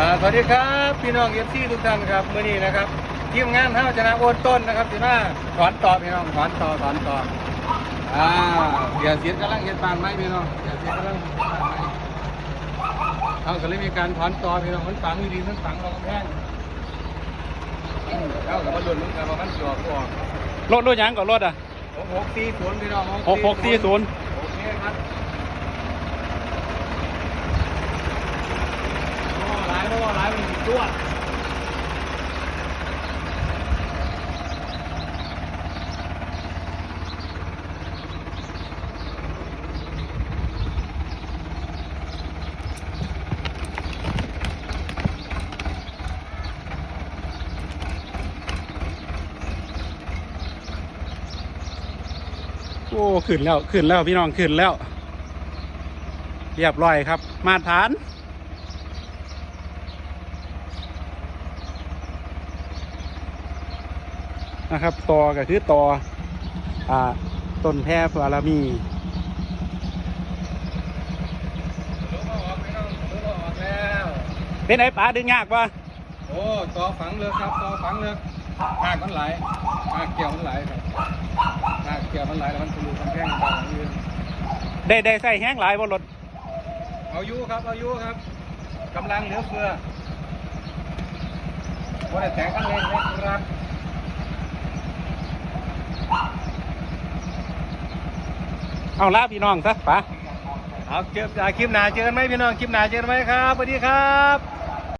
อ่าสวัสดีครับพี่น้องเอฟซีทุกท่านครับมื่อนี้นะครับทีมงานเท่าชนะโอนต้นนะครับที่มาถอนต่อพี่น้องถอนต่อถอนต่ออ่าเดี๋ยวเสียนกำลังเห็นบานไหมพี่น้องเดี๋ยวเสียนกำลังเฮ็ดบ้านไหมเขาก็เลยมีการถอนต่อพี่น้องมันฝังอยู่ดีมันฝังเราก็แพงอืมเขากับมาดุนมันกับมันสวกออกรถรถหยังก่อนรถอะหกหกสี่ศูนย์พี่น้องหกหกสี่ศูนย์โอเคครับโอ้หลายโอ้ ตัวโอ้ขึ้นแล้วขึ้นแล้วพี่น้องขึ้นแล้ว เรียบร้อยครับ มาตรฐาน นะครับต่อก็คือต่ออ่าต้นแพร่บารมีรู้ว่าออกพี่น้องรู้ว่าออกแล้วเป็นไอ้ป๋าดึงยากปะโอ้ต่อฝังเลยครับต่อฝังเลยหากมันไหลหากเกี่ยวมันไหลครับหากเกี่ยวมันไหลแล้วมันทะลุกำแพงไปอย่างอื่นได้ได้ใส่แห้งหลายบนรถเอาอยุครับเอาอยุครับกำลังเหลือเฟือว่าได้แต่งกันเลยนะครับ เอาละพี่น้องซะปะเอาเจอคลิปหนาเจอกันไหมพี่น้องคลิปหนาเจอกันไหมครับสวัสดีครับ